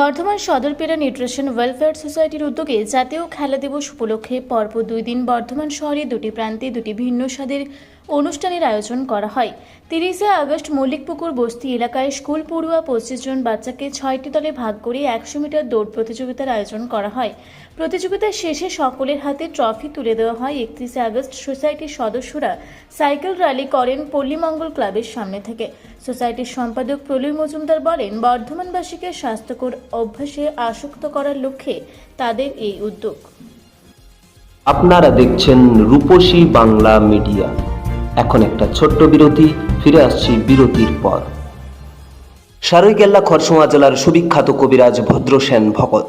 Bardhaman সদরপেরা nutrition welfare সোসাইটির উদ্যোগে জাতীয় খেলা দিবস উপলক্ষে পরপর দুই দিন বর্ধমান শহরে দুটি প্রান্তে দুটি ভিন্ন স্বাদের অনুষ্ঠানের আয়োজন করা হয়। তিরিশে আগস্ট মল্লিকপুকুর বস্তি এলাকায় স্কুল পড়ুয়া পঁচিশ জন বাচ্চাকে ছয়টি দলে ভাগ করে একশো মিটার দৌড় প্রতিযোগিতার আয়োজন করা হয়। প্রতিযোগিতার শেষে সকলের হাতে ট্রফি তুলে দেওয়া হয়। একত্রিশে আগস্ট সোসাইটির সদস্যরা সাইকেল র্যালি করেন পল্লীমঙ্গল ক্লাবের সামনে থেকে। সোসাইটির সম্পাদক প্রলয় মজুমদার বলেন, বর্ধমানবাসীকে স্বাস্থ্যকর অভ্যাসে আসক্ত করার লক্ষ্যে তাদের এই উদ্যোগ। আপনারা দেখছেন রূপসী বাংলা মিডিয়া। এখন একটা ছোট্ট বিরতি, ফিরে আসছি বিরতির পর। সারৈকেল্লা খরসোয়া জেলার সুবিখ্যাত কবিরাজ Bhadrasen Bhagat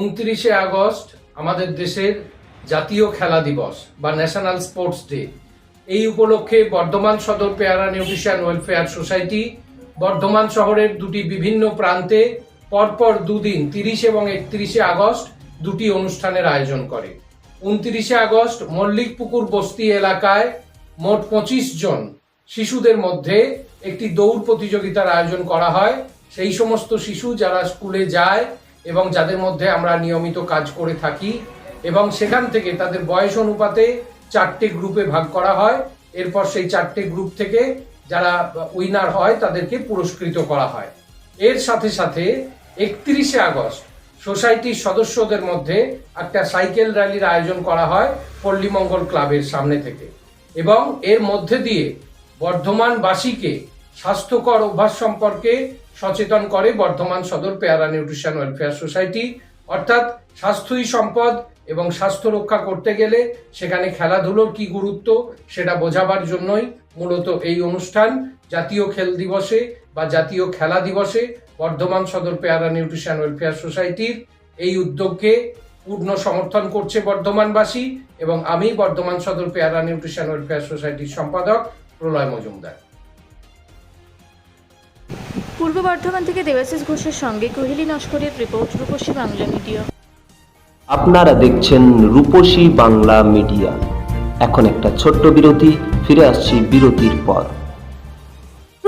উনত্রিশে আগস্ট আমাদের দেশের জাতীয় খেলা দিবস বা ন্যাশনাল স্পোর্টস ডে। এই উপলক্ষে বর্ধমান সদর পেয়ারা নিউট্রিশন ওয়েলফেয়ার সোসাইটি বর্ধমান শহরের দুটি বিভিন্ন প্রান্তে পরপর দুদিন, তিরিশ এবং একত্রিশে আগস্ট, দুটি অনুষ্ঠানের আয়োজন করে। উনত্রিশে আগস্ট মল্লিকপুকুর বস্তি এলাকায় মোট পঁচিশ জন শিশুদের মধ্যে একটি দৌড় প্রতিযোগিতার আয়োজন করা হয়। সেই সমস্ত শিশু যারা স্কুলে যায় এবং যাদের মধ্যে আমরা নিয়মিত কাজ করে থাকি এবং সেখান থেকে তাদের বয়স অনুপাতে চারটে গ্রুপে ভাগ করা হয়। এরপর সেই চারটে গ্রুপ থেকে যারা উইনার হয়, তাদেরকে পুরস্কৃত করা হয়। এর সাথে সাথে একত্রিশে আগস্ট সোসাইটির সদস্যদের মধ্যে একটা সাইকেল র্যালির আয়োজন করা হয় পল্লীমঙ্গল ক্লাবের সামনে থেকে। এবং এর মধ্যে দিয়ে বর্ধমানবাসীকে স্বাস্থ্যকর অভ্যাস সম্পর্কে সচেতন করে বর্ধমান সদর পেয়ারা নিউট্রিশন ওয়েলফেয়ার সোসাইটি। অর্থাৎ স্বাস্থ্যই সম্পদ এবং স্বাস্থ্য রক্ষা করতে গেলে সেখানে খেলাধুলোর কি গুরুত্ব সেটা বোঝাবার জন্যই মূলত এই অনুষ্ঠান। জাতীয় খেল দিবসে বা জাতীয় খেলা দিবসে বর্ধমান সদর পেয়ারা নিউট্রিশন ওয়েলফেয়ার সোসাইটির এই উদ্যোগকে পূর্ণ সমর্থন করছে বর্ধমানবাসী এবং আমি বর্ধমান সদর পেয়ারা নিউট্রিশন ওয়েলফেয়ার সোসাইটির সম্পাদক প্রলয় মজুমদার। পূর্ব বর্ধমান থেকে দেবাশিস ঘোষের সঙ্গে কোহিলি নস্করের রিপোর্ট, রূপসী বাংলা মিডিয়া। আপনারা দেখছেন রূপসী বাংলা মিডিয়া। এখন একটা ছোট্ট বিরতি, ফিরে আসছি বিরতির পর।